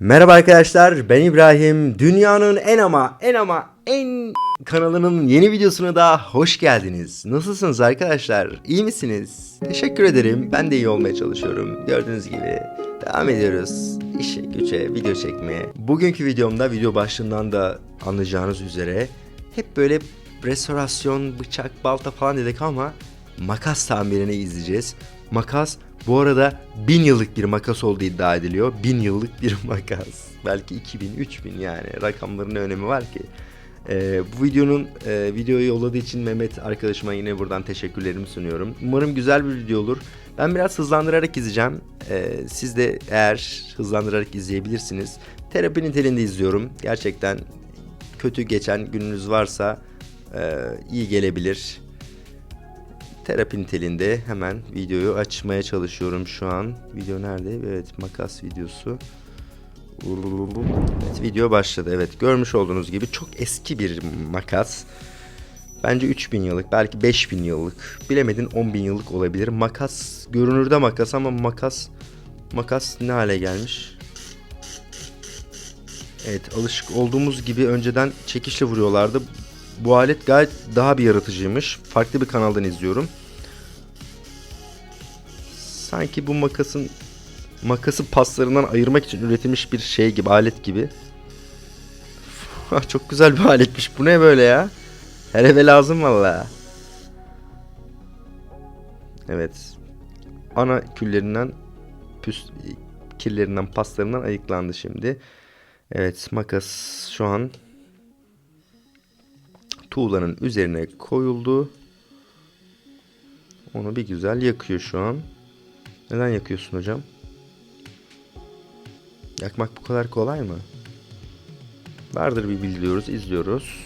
Merhaba arkadaşlar ben İbrahim. Dünyanın en ama en ama en kanalının yeni videosuna da hoş geldiniz. Nasılsınız arkadaşlar? İyi misiniz? Teşekkür ederim. Ben de iyi olmaya çalışıyorum. Gördüğünüz gibi devam ediyoruz. İşe güce video çekmeye. Bugünkü videomda video başlığından da anlayacağınız üzere hep böyle restorasyon, bıçak, balta falan dedik ama makas tamirini izleyeceğiz. Makas bu arada bin yıllık bir makas olduğu iddia ediliyor. Bin yıllık bir makas. Belki 2000, 3000 yani rakamların ne önemi var ki? Ee, bu videonun e, videoyu yolladığı için Mehmet arkadaşıma yine buradan teşekkürlerimi sunuyorum. Umarım güzel bir video olur. Ben biraz hızlandırarak izleyeceğim. Ee, siz de eğer hızlandırarak izleyebilirsiniz. Terapi niteliğinde izliyorum. Gerçekten kötü geçen gününüz varsa e, iyi gelebilir terapi niteliğinde hemen videoyu açmaya çalışıyorum şu an. Video nerede? Evet makas videosu. Evet video başladı. Evet görmüş olduğunuz gibi çok eski bir makas. Bence 3000 yıllık belki 5000 yıllık bilemedin 10.000 yıllık olabilir. Makas görünürde makas ama makas makas ne hale gelmiş? Evet alışık olduğumuz gibi önceden çekişle vuruyorlardı. Bu alet gayet daha bir yaratıcıymış. Farklı bir kanaldan izliyorum. Sanki bu makasın makası paslarından ayırmak için üretilmiş bir şey gibi, alet gibi. Çok güzel bir aletmiş. Bu ne böyle ya? Her eve lazım valla. Evet. Ana küllerinden püs kirlerinden paslarından ayıklandı şimdi. Evet makas şu an tuğlanın üzerine koyuldu. Onu bir güzel yakıyor şu an. Neden yakıyorsun hocam? Yakmak bu kadar kolay mı? Vardır bir biliyoruz, izliyoruz.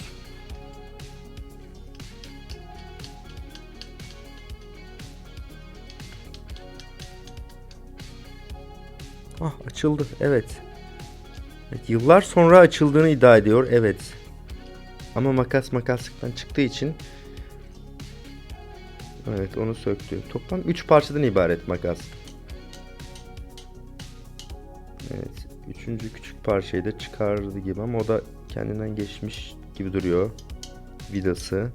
Ah açıldı, evet. evet. Yıllar sonra açıldığını iddia ediyor, evet. Ama makas makaslıktan çıktığı için Evet onu söktü. Toplam 3 parçadan ibaret makas. Evet. Üçüncü küçük parçayı da çıkardı gibi ama o da kendinden geçmiş gibi duruyor. Vidası.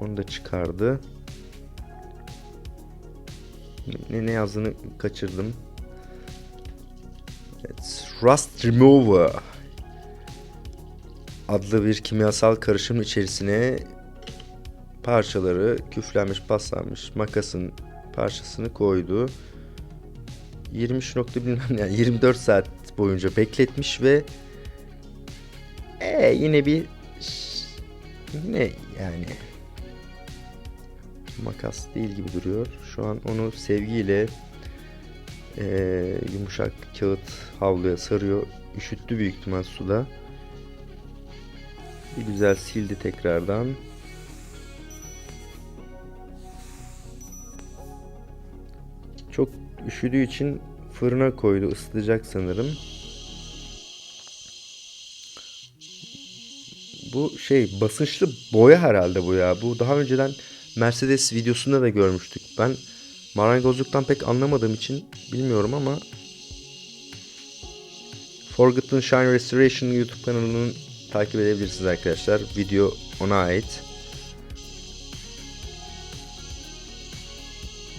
Onu da çıkardı. Ne, ne yazdığını kaçırdım. Evet. Rust Remover adlı bir kimyasal karışım içerisine parçaları küflenmiş paslanmış makasın parçasını koydu. 23 nokta bilmem yani 24 saat boyunca bekletmiş ve e, yine bir yine yani makas değil gibi duruyor. Şu an onu sevgiyle e, yumuşak kağıt havluya sarıyor. Üşüttü büyük ihtimal suda. Güzel sildi tekrardan. Çok üşüdüğü için fırına koydu. ısıtacak sanırım. Bu şey basınçlı boya herhalde bu ya. Bu daha önceden Mercedes videosunda da görmüştük. Ben marangozluktan pek anlamadığım için bilmiyorum ama Forgotten Shine Restoration YouTube kanalının takip edebilirsiniz arkadaşlar. Video ona ait.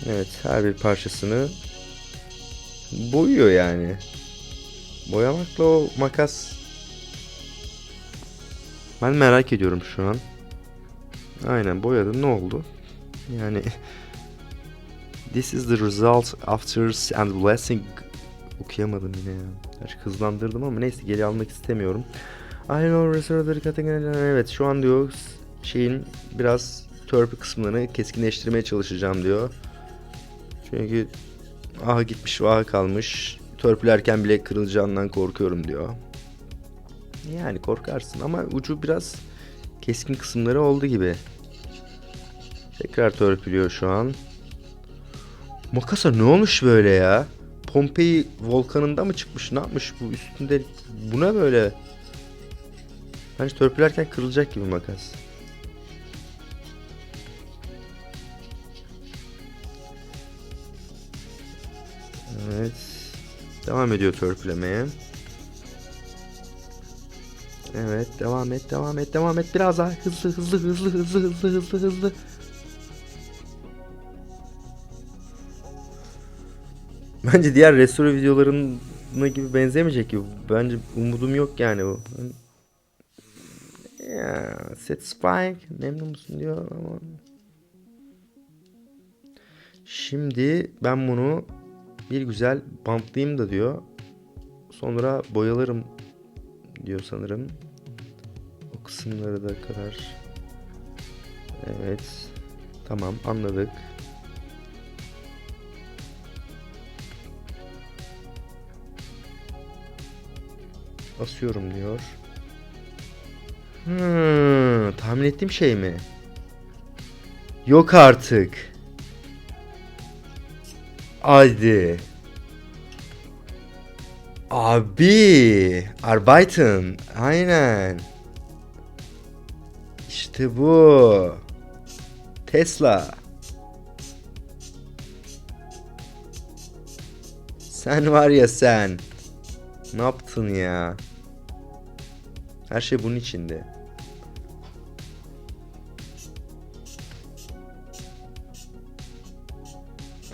Evet her bir parçasını boyuyor yani. Boyamakla o makas ben merak ediyorum şu an. Aynen boyadı ne oldu? Yani This is the result after and blessing okuyamadım yine ya. Gerçi hızlandırdım ama neyse geri almak istemiyorum. I know restoraları kategorileri evet şu an diyor şeyin biraz törpü kısımlarını keskinleştirmeye çalışacağım diyor. Çünkü aha gitmiş aha kalmış. Törpülerken bile kırılacağından korkuyorum diyor. Yani korkarsın ama ucu biraz keskin kısımları oldu gibi. Tekrar törpülüyor şu an. Makasa ne olmuş böyle ya? Pompei volkanında mı çıkmış? Ne yapmış bu üstünde? Bu ne böyle? Bence törpülerken kırılacak gibi makas. Evet. Devam ediyor törpülemeye. Evet devam et devam et devam et biraz daha hızlı hızlı hızlı hızlı hızlı hızlı hızlı. Bence diğer restore videolarına gibi benzemeyecek gibi. Bence umudum yok yani bu. Ya set spike memnun musun diyor ama. Şimdi ben bunu bir güzel bantlayayım da diyor. Sonra boyalarım diyor sanırım. O kısımları da kadar. Evet. Tamam anladık. Asıyorum diyor. Hmm, tahmin ettiğim şey mi? Yok artık. Hadi. Abi, Arbeiten. Aynen. İşte bu. Tesla. Sen var ya sen. Ne yaptın ya? Her şey bunun içinde.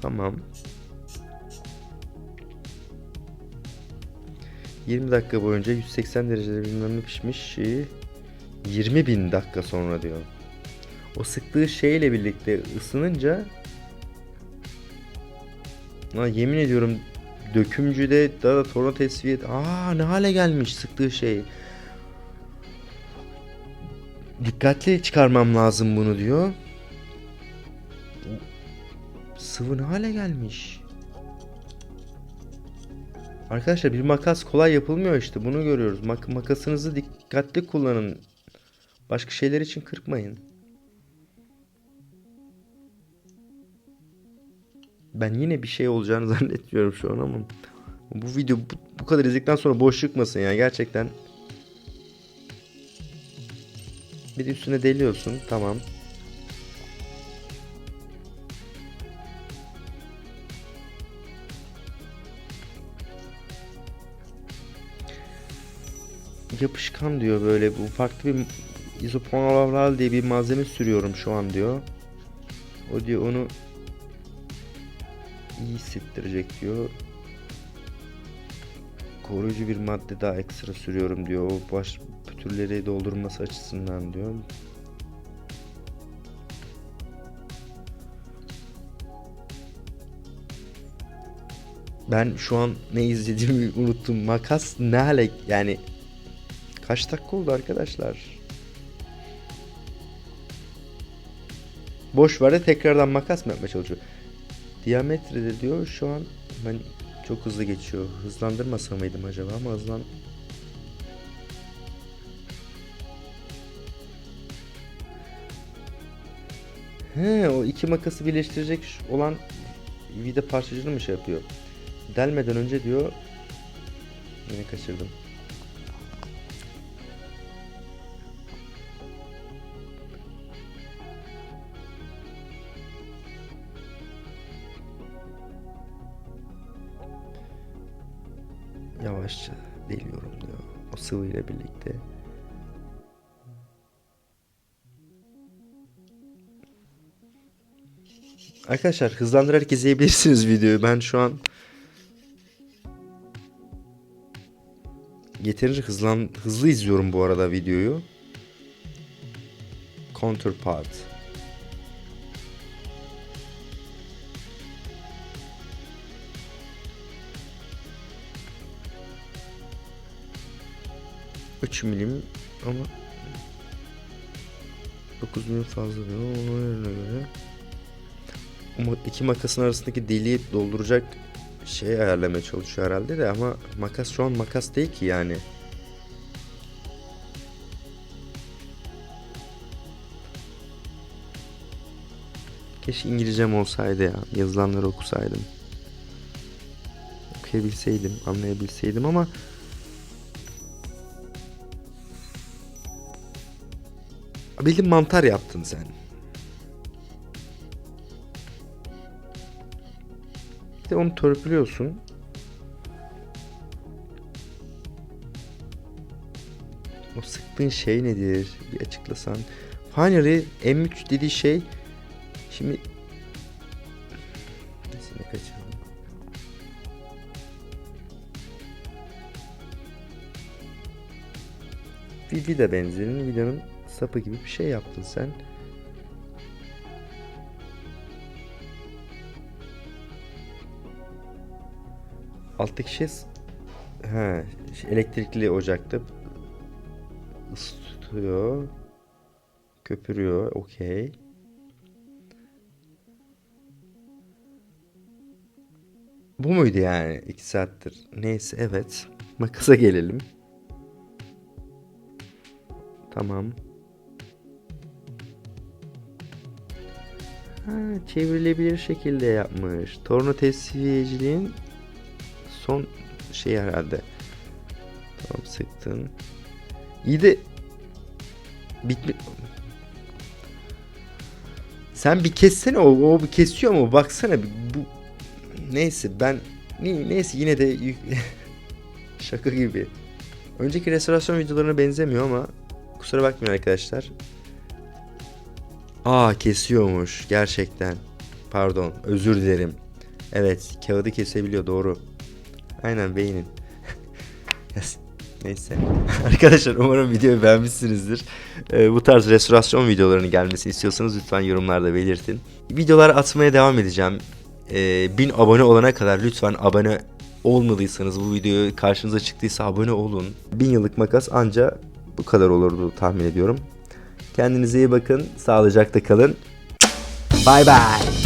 Tamam. 20 dakika boyunca 180 derecede bilmem ne pişmiş şeyi 20 bin dakika sonra diyor. O sıktığı şeyle birlikte ısınınca Lan yemin ediyorum dökümcüde daha da torna tesviye. Aa ne hale gelmiş sıktığı şey. Dikkatli çıkarmam lazım bunu diyor. Sıvı ne hale gelmiş. Arkadaşlar bir makas kolay yapılmıyor işte bunu görüyoruz. Mak- makasınızı dikkatli kullanın. Başka şeyler için kırpmayın. Ben yine bir şey olacağını zannetmiyorum şu an ama bu video bu, bu kadar izledikten sonra boş çıkmasın ya gerçekten. Bir üstüne deliyorsun tamam. yapışkan diyor böyle bu farklı bir izoponalar diye bir malzeme sürüyorum şu an diyor. O diyor onu iyi hissettirecek diyor. Koruyucu bir madde daha ekstra sürüyorum diyor. O baş pütürleri doldurması açısından diyor. Ben şu an ne izlediğimi unuttum. Makas ne hale yani Kaç dakika oldu arkadaşlar? Boş var da tekrardan makas mı yapmaya çalışıyor? Diametrede diyor şu an ben çok hızlı geçiyor. Hızlandırmasa mıydım acaba ama hızlan He, o iki makası birleştirecek olan vida parçacığını mı şey yapıyor? Delmeden önce diyor yine kaçırdım. Yavaşça deliyorum diyor. O sıvıyla birlikte. Arkadaşlar hızlandırarak izleyebilirsiniz videoyu. Ben şu an yeterince hızlan hızlı izliyorum bu arada videoyu. Counterpart. Üç milim ama 9 milim fazla diyor. Ona göre iki makasın arasındaki deliği dolduracak şey ayarlamaya çalışıyor herhalde de ama makas şu an makas değil ki yani. Keşke İngilizcem olsaydı ya. Yazılanları okusaydım. Okuyabilseydim, anlayabilseydim ama Bildim mantar yaptın sen. De onu törpülüyorsun. O sıktığın şey nedir? Bir açıklasan. Finally M3 dediği şey şimdi Neyse ne kaçırdım. Bir vida benzerin vidanın sapı gibi bir şey yaptın sen. Alttaki şey ha, şey, elektrikli ocakta ısıtıyor. Köpürüyor. Okey. Bu muydu yani? 2 saattir. Neyse evet. Makasa gelelim. Tamam. Çevrilebilir şekilde yapmış. Torna tesviyeciliğin son şey herhalde. Tamam sıktın. İyi de bitmi... Sen bir kessene o, o bir kesiyor mu? Baksana bu neyse ben ne- neyse yine de şaka gibi. Önceki restorasyon videolarına benzemiyor ama kusura bakmayın arkadaşlar. Aa kesiyormuş gerçekten. Pardon özür dilerim. Evet kağıdı kesebiliyor doğru. Aynen beynin. Neyse. Arkadaşlar umarım videoyu beğenmişsinizdir. Ee, bu tarz restorasyon videolarının gelmesini istiyorsanız lütfen yorumlarda belirtin. Videolar atmaya devam edeceğim. Ee, 1000 abone olana kadar lütfen abone olmadıysanız bu video karşınıza çıktıysa abone olun. 1000 yıllık makas anca bu kadar olurdu tahmin ediyorum. Kendinize iyi bakın. Sağlıcakla kalın. Bay bay.